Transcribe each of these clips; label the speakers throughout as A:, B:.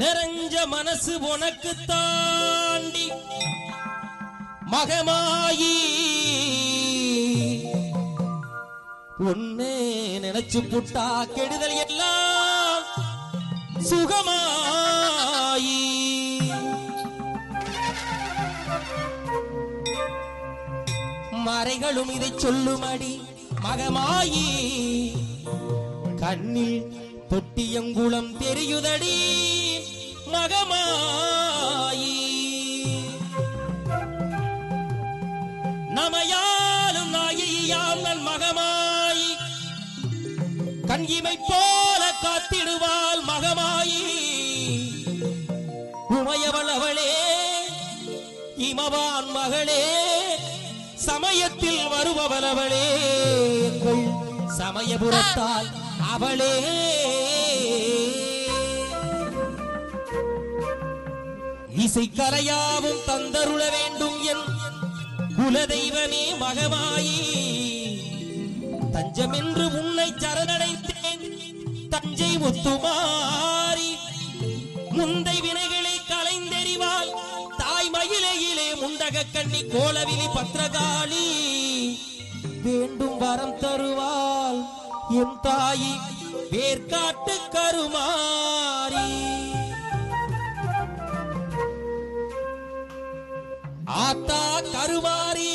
A: நிறைஞ்ச மனசு உனக்கு தாண்டி மகமாயி உன்னே நினைச்சு புட்டா கெடுதல் எல்லாம் சுகமாயி. மறைகளும் இதை சொல்லுமடி மகமாயி. கண்ணில் தொட்டியங்குளம் தெரியுதடி மகமாயி. நமையாலும் நாயியால் நன் மகமாயி கண் போல காத்திடுவாள் மகமாயி. உமையவள் அவளே இமவான் மகளே சமயத்தில் வருபவளவளே. சமயபுரத்தால் அவளே. இசைக்கலையாவும் தந்தருள வேண்டும் என் குலதெய்வமே மகமாயி. தஞ்சமென்று உன்னை சரணடைந்தேன் தஞ்சை முத்துமாரி முந்தை வினைகளை களைந்தெறிவாள் தாய் மயிலையிலே முண்டக கண்ணி கோலவிலி பத்ரகாளி வேண்டும் வரம் தருவாள். என் தாயி வேர்காட்டு கருமாரி ஆத்தா கருமாரி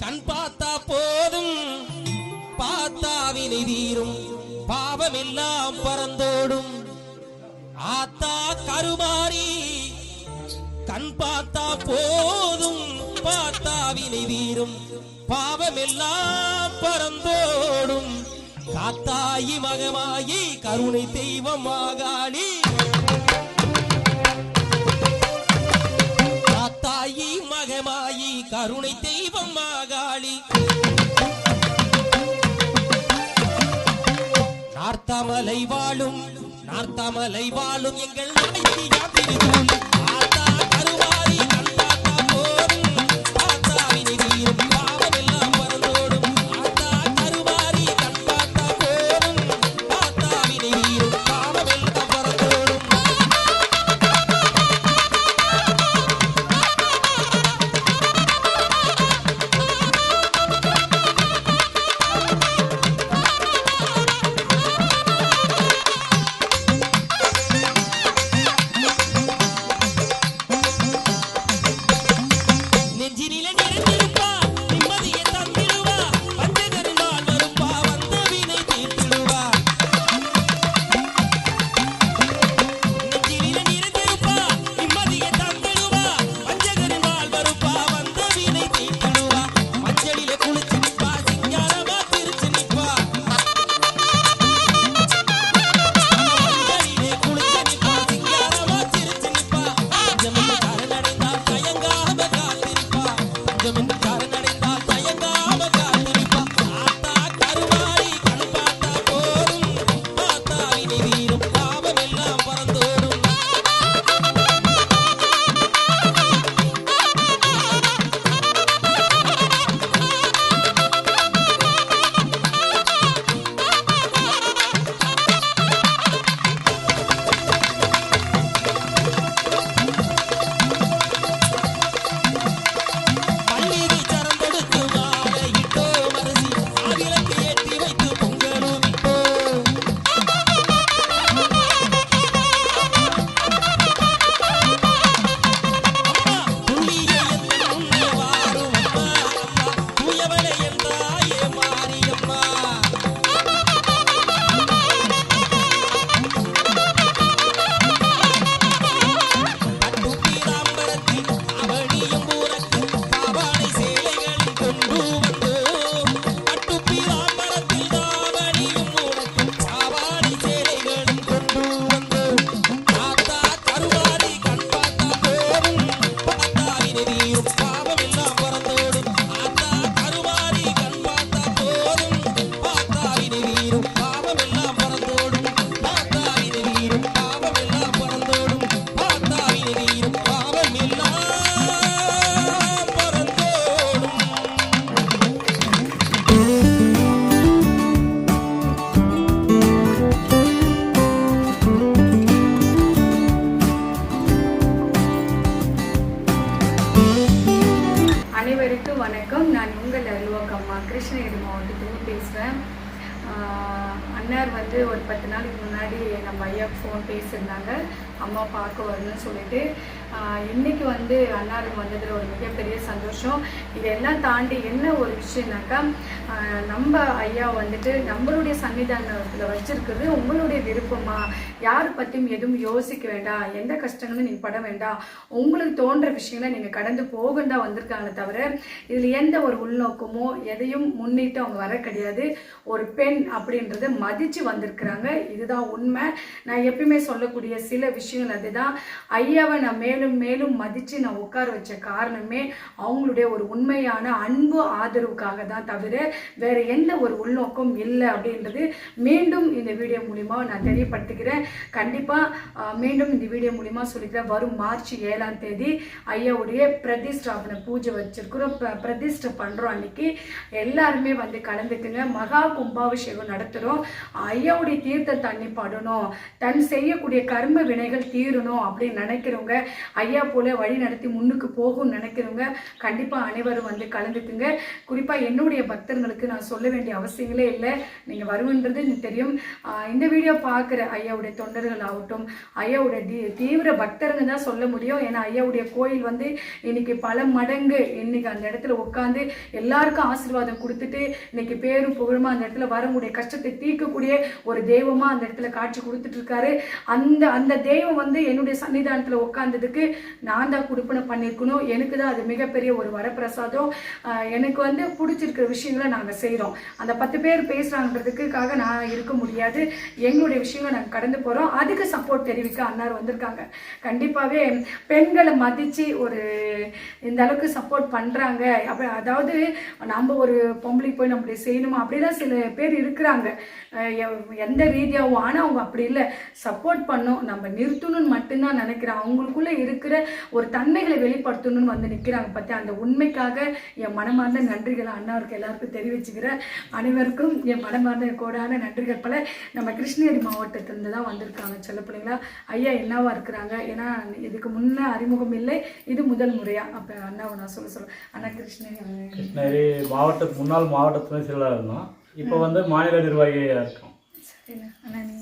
A: கண் பார்த்தா போதும். பார்த்தாவினை தீரும் பாவமெல்லாம் பறந்தோடும். ஆத்தா கருமாரி கண் பார்த்தா போதும். பார்த்தாவினை வீரும் பாவமெல்லாம் பறந்தோடும். காத்தாயி மகமாயி கருணை தெய்வம் ஆகாளி. காத்தாயி மகமாயி கருணை தெய்வம் ஆகாளி. நார்த்தாமலை வாழும் நார்த்தாமலை வாழும் எங்கள் அனைத்து யாத்திரை them in
B: the வந்து ஒரு பத்து நாளைக்கு முன்னாடி நம்ம ஐயா ஃபோன் பேசியிருந்தாங்க. அம்மா பார்க்க வரணும்னு சொல்லிட்டு இன்றைக்கி இன்னைக்கு வந்து அன்னாருக்கு வந்ததில் ஒரு மிகப்பெரிய சந்தோஷம். இதெல்லாம் தாண்டி என்ன ஒரு விஷயம்னாக்கா நம்ம ஐயா வந்துட்டு நம்மளுடைய சன்னிதானத்தில் வச்சிருக்கிறது உங்களுடைய விருப்பமா? யாரை பற்றியும் எதுவும் யோசிக்க வேண்டாம் எந்த கஷ்டங்களும் நீங்கள் பட வேண்டாம் உங்களுக்கு தோன்ற விஷயங்களை நீங்கள் கடந்து போக தான் வந்திருக்காங்களே தவிர இதில் எந்த ஒரு உள்நோக்கமோ எதையும் முன்னிட்டு அவங்க வர கிடையாது. ஒரு பெண் அப்படின்றத மதித்து வந்திருக்கிறாங்க. இதுதான் உண்மை. நான் எப்பயுமே சொல்லக்கூடிய சில விஷயங்கள் அதுதான். ஐயாவை நான் மேலும் மேலும் மதித்து நான் உட்கார வச்ச காரணமே அவங்களுடைய ஒரு உண்மையான அன்பு ஆதரவுக்காக தான் தவிர வேறு எந்த ஒரு உள்நோக்கம் இல்லை அப்படின்றது மீண்டும் இந்த வீடியோ மூலிமா நான் தெரியப்படுத்துகிறேன். கண்டிப்பாக மீண்டும் இந்த வீடியோ மூலிமா சொல்லிக்கிறேன். வரும் மார்ச் ஏழாம் தேதி ஐயாவுடைய பிரதிஷ்டாபன பூஜை வச்சிருக்கிறோம். ப- பிரதிஷ்டை பண்ணுறோம் அன்னைக்கு. எல்லாருமே வந்து கலந்துக்குங்க. மகா கும்பாபிஷேகம் நடத்துகிறோம் ஐயாவுடைய தீர்த்த தண்ணி படணும். தன் செய்யக்கூடிய கர்ம வினைகள் தீரணும் அப்படின்னு நினைக்கிறவங்க ஐயா போல வழி நடத்தி முன்னுக்கு போகும்னு நினைக்கிறவங்க கண்டிப்பாக அனைவரும் வந்து கலந்துக்குங்க. குறிப்பாக என்னுடைய பக்தர்களுக்கு நான் சொல்ல வேண்டிய அவசியங்களே இல்லை. நீங்கள் வருவன்றது எனக்கு தெரியும். இந்த வீடியோ பார்க்குற ஐயாவுடைய தொண்டர்கள் ஆகட்டும் ஐயாவுடைய தீ தீவிர பக்தருங்க தான் சொல்ல முடியும். ஏன்னா ஐயாவுடைய கோயில் வந்து இன்னைக்கு பல மடங்கு இன்னைக்கு அந்த இடத்துல உட்காந்து எல்லாருக்கும் ஆசீர்வாதம் கொடுத்துட்டு இன்னைக்கு பேரும் புகழுமா அந்த இடத்துல வரக்கூடிய கஷ்டத்தை தீர்க்கக்கூடிய ஒரு தெய்வமா அந்த இடத்துல காட்சி கொடுத்துட்டு இருக்காரு. அந்த அந்த தெய்வம் வந்து என்னுடைய சன்னிதானத்துல உட்கார்ந்ததுக்கு நான் தான் கொடுப்பனை பண்ணியிருக்கணும் எனக்கு தான் அது மிகப்பெரிய ஒரு வரப்பிரசாதம். எனக்கு வந்து பிடிச்சிருக்கிற விஷயங்களை நாங்கள் செய்கிறோம் அந்த பத்து பேர் பேசுகிறாங்கிறதுக்காக நான் இருக்க முடியாது. எங்களுடைய விஷயங்களை நாங்கள் கடந்து போகிறோம் அதுக்கு சப்போர்ட் தெரிவிக்க அன்னார் வந்திருக்காங்க. கண்டிப்பாகவே பெண்களை மதித்து ஒரு இந்த அளவுக்கு சப்போர்ட் பண்ணுறாங்க அப்போ அதாவது நம்ம ஒரு பொம்பளை போய் நம்மளை செய்யணுமா? அப்படிலாம் சில பேர் இருக்கிறாங்க. எந்த ரீதியாகவும் ஆனால் அவங்க அப்படி இல்லை. சப்போர்ட் பண்ணும் நம்ம நிறுத்தணும்னு மட்டும்தான் நினைக்கிறேன். அவங்களுக்குள்ள இருக்கிற ஒரு தன்மைகளை வெளிப்படுத்தணும்னு வந்து நிற்கிறாங்க பற்றி அந்த உண்மைக்காக என் மனமார்ந்த நன்றிகளை அண்ணாவுக்கு எல்லாருக்கும் தெரிவிச்சுக்கிறேன் அனைவருக்கும் என் மனமார்ந்த கோடான நன்றிகள் பல. நம்ம கிருஷ்ணகிரி மாவட்டத்திலிருந்து தான் வந்திருக்காங்க சொல்ல பிள்ளைங்களா ஐயா என்னவா இருக்கிறாங்க? ஏன்னா இதுக்கு முன்ன அறிமுகம் இல்லை இது முதல் முறையா. அப்போ அண்ணாவை நான் சொல்ல சொல்ல அண்ணா கிருஷ்ணகிரி.
C: கிருஷ்ணகிரி மாவட்ட முன்னாள் மாவட்ட துணை செயலாளர் இருந்தோம். இப்போ வந்து மாநில நிர்வாகியாக இருக்கோம்.
B: சரிண்ணா. அண்ணா நீ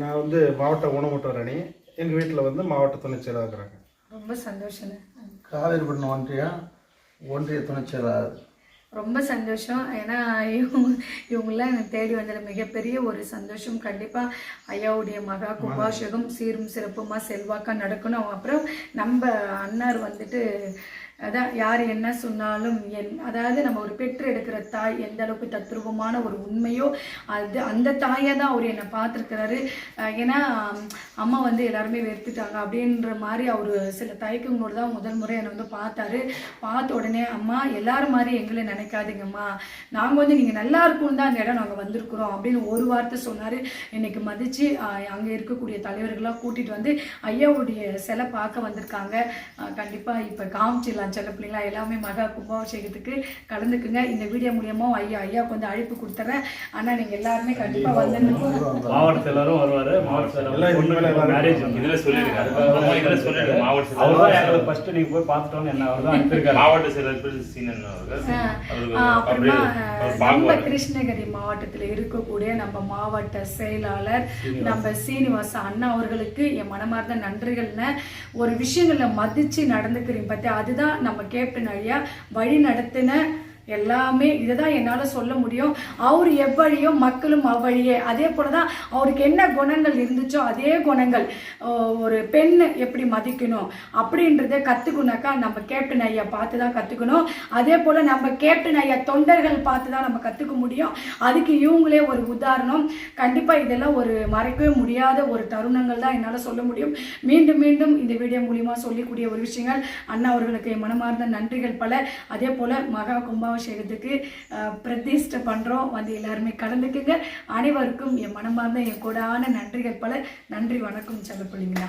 D: நான் வந்து மாவட்ட ஊனமுற்றோர் அணி. எங்கள் வீட்டில் வந்து மாவட்ட துணைச் இருக்கிறாங்க
B: ரொம்ப சந்தோஷண்ணே
E: காவேரிப்பட்டினம் ஒன்றியம் ஒன்றிய துணைச் செயலாளர்.
B: ரொம்ப சந்தோஷம். ஏன்னா இவங்க இவங்களாம் எனக்கு தேடி வந்தது மிகப்பெரிய ஒரு சந்தோஷம். கண்டிப்பாக ஐயாவுடைய மகா கும்பாபிஷேகம் சீரும் சிறப்புமாக செல்வாக்காக நடக்கணும். அப்புறம் நம்ம அன்னார் வந்துட்டு அதான் யார் என்ன சொன்னாலும் என் அதாவது நம்ம ஒரு பெற்று எடுக்கிற தாய் எந்த அளவுக்கு தத்ரூபமான ஒரு உண்மையோ அது அந்த தாயை தான் அவர் என்னை பார்த்துருக்கிறாரு. ஏன்னா அம்மா வந்து எல்லாருமே வெறுத்துட்டாங்க அப்படின்ற மாதிரி அவர் சில தயக்கங்களோடு தான் முதல் முறை என்னை வந்து பார்த்தாரு. பார்த்த உடனே அம்மா எல்லாரும் மாதிரி எங்களை நினைக்காதீங்கம்மா. நாங்கள் வந்து நீங்கள் நல்லா இருக்கும்னு தான் அந்த இடம் நாங்கள் வந்திருக்கிறோம். அப்படின்னு ஒரு வார்த்தை சொன்னார். இன்னைக்கு மதித்து அங்கே இருக்கக்கூடிய தலைவர்களாக கூட்டிகிட்டு வந்து ஐயாவுடைய சிலை பார்க்க வந்திருக்காங்க. கண்டிப்பாக இப்போ காமிச்சிடலாம். செல்ல பிள்ளைங்களா எல்லாமே மகா கும்பாபிஷேகத்துக்கு கலந்துக்குங்க. இந்த வீடியோ மூலியமாக ஐயா ஐயா கொஞ்சம் அழைப்பு கொடுத்துட்றேன் ஆனால் நீங்கள் எல்லாருமே கண்டிப்பாக வந்து
C: மாவட்ட செயலரும் வருவார். மாவட்ட
D: எல்லாம் இதுக்கு மேல
C: செயலர்
D: எல்லாரும்
C: மேரேஜ்
F: இதுல சொல்லிடுங்க அதுக்கப்புறமா இதுல சொல்லிடுங்க மாவட்ட
C: அவர் தான் எங்களுக்கு ஃபர்ஸ்ட் நீங்க போய் பார்த்துட்டோன்னு என்ன அவர் தான் அனுப்பியிருக்காரு.
F: மாவட்ட செயலர் சீனன் அவர்கள்.
B: நம்ம கிருஷ்ணகிரி மாவட்டத்தில் இருக்கக்கூடிய நம்ம மாவட்ட செயலாளர் நம்ம சீனிவாச அண்ணா அவர்களுக்கு என் மனமார்ந்த நன்றிகள்னு ஒரு விஷயங்களை மதிச்சு நடந்துக்கிறீங்க பத்தி அதுதான் நம்ம கேப்டன் ஐயா வழி நடத்தின எல்லாமே இதை தான் என்னால் சொல்ல முடியும். அவர் எவ்வழியோ மக்களும் அவ்வழியே. அதே போல தான் அவருக்கு என்ன குணங்கள் இருந்துச்சோ அதே குணங்கள் ஒரு பெண் எப்படி மதிக்கணும் அப்படின்றத கற்றுக்கணுனாக்கா நம்ம கேப்டன் ஐயா பார்த்து தான் கற்றுக்கணும் அதே போல் நம்ம கேப்டன் ஐயா தொண்டர்கள் பார்த்து தான் நம்ம கற்றுக்க முடியும். அதுக்கு இவங்களே ஒரு உதாரணம். கண்டிப்பாக இதெல்லாம் ஒரு மறைக்கவே முடியாத ஒரு தருணங்கள் தான் என்னால் சொல்ல முடியும். மீண்டும் மீண்டும் இந்த வீடியோ மூலிமா சொல்லக்கூடிய ஒரு விஷயங்கள் அண்ணா அவர்களுக்கு என் மனமார்ந்த நன்றிகள் பல. அதே போல் மகா கும்பாபிஷேகத்துக்கு அஹ், பிரதிஷ்டை பண்ணுறோம் வந்து எல்லாருமே கலந்துக்குங்க. அனைவருக்கும் என் மனமார்ந்த என் கூடான நன்றிகள் பல. நன்றி வணக்கம் செல்லப்பிள்ளைங்களா